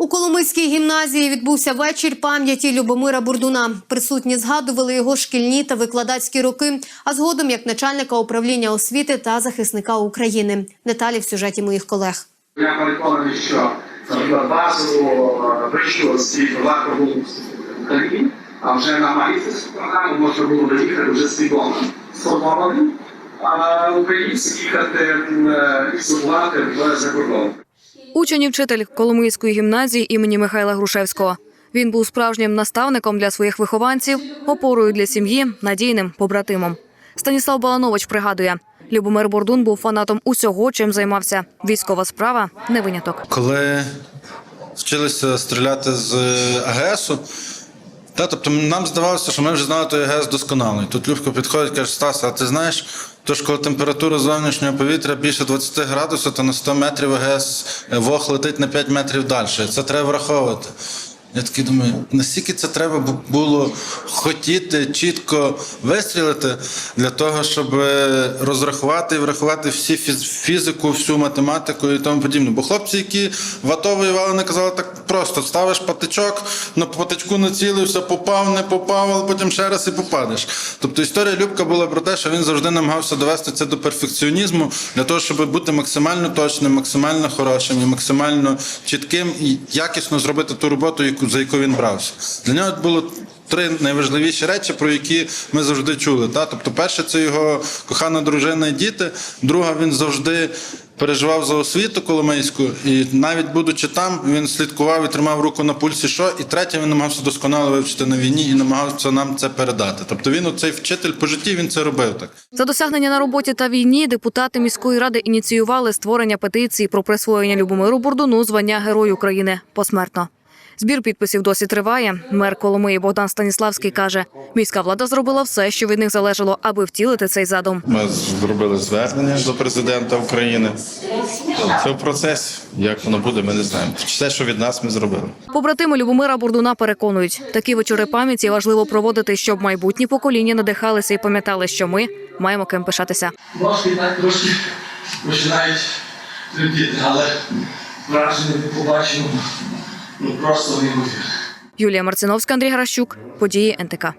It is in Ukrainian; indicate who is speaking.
Speaker 1: У Коломийській гімназії відбувся вечір пам'яті Любомира Бурдуна. Присутні згадували його шкільні та викладацькі роки, а згодом як начальника управління освіти та захисника України. Деталі в сюжеті моїх колег.
Speaker 2: Я переконаний, що базову вищу освіту варто було Україні, а вже на магістерську програму можна було доїхати вже свідомо сформованим, а м, е, і здобувати в за кордон.
Speaker 3: Учень і вчитель Коломийської гімназії імені Михайла Грушевського. Він був справжнім наставником для своїх вихованців, опорою для сім'ї, надійним побратимом. Станіслав Баланович пригадує, Любомир Бордун був фанатом усього, чим займався. Військова справа не виняток.
Speaker 4: коли вчилися стріляти з АГСу, та, тобто нам здавалося, що ми вже знали той АГС досконало. І тут Любко підходить каже, Стас, а ти знаєш, то ж коли температура зовнішнього повітря більше 20 градусів, то на 100 метрів ГЕС вог летить на 5 метрів далі. Це треба враховувати. Я такий думаю, наскільки це треба було хотіти чітко вистрілити для того, щоб е, розрахувати і врахувати всі фіз- фізику, всю математику і тому подібне. Бо хлопці, які в АТО воювали, не казали так просто: ставиш патичок, на патичку націлився, попав, не попав, але потім ще раз і попадеш. Тобто історія Любка була про те, що він завжди намагався довести це до перфекціонізму для того, щоб бути максимально точним, максимально хорошим і максимально чітким і якісно зробити ту роботу, яку за яку він брався. Для нього було. Три найважливіші речі, про які ми завжди чули. Та? Тобто, перше, це його кохана дружина і діти. Друга, він завжди переживав за освіту Коломийську, і навіть будучи там, він слідкував і тримав руку на пульсі. Що і третє, він намагався досконало вивчити на війні і намагався нам це передати. Тобто, він оцей вчитель по житті він це робив так.
Speaker 3: За досягнення на роботі та війні депутати міської ради ініціювали створення петиції про присвоєння Любомиру Бордуну звання Герой України посмертно. Збір підписів досі триває. Мер Коломиї Богдан Станіславський каже, міська влада зробила все, що від них залежало, аби втілити цей задум.
Speaker 5: Ми зробили звернення до президента України. Це в процесі. Як воно буде, ми не знаємо. Все, що від нас, ми зробили.
Speaker 3: Побратими Любомира Бордуна переконують, такі вечори пам'яті важливо проводити, щоб майбутні покоління надихалися і пам'ятали, що ми маємо ким пишатися.
Speaker 2: Ножки так трошки починають тремтіти, але враження побаченого ну просто неймовірне.
Speaker 3: Юлія Марциновська, Андрій Гращук, події НТК.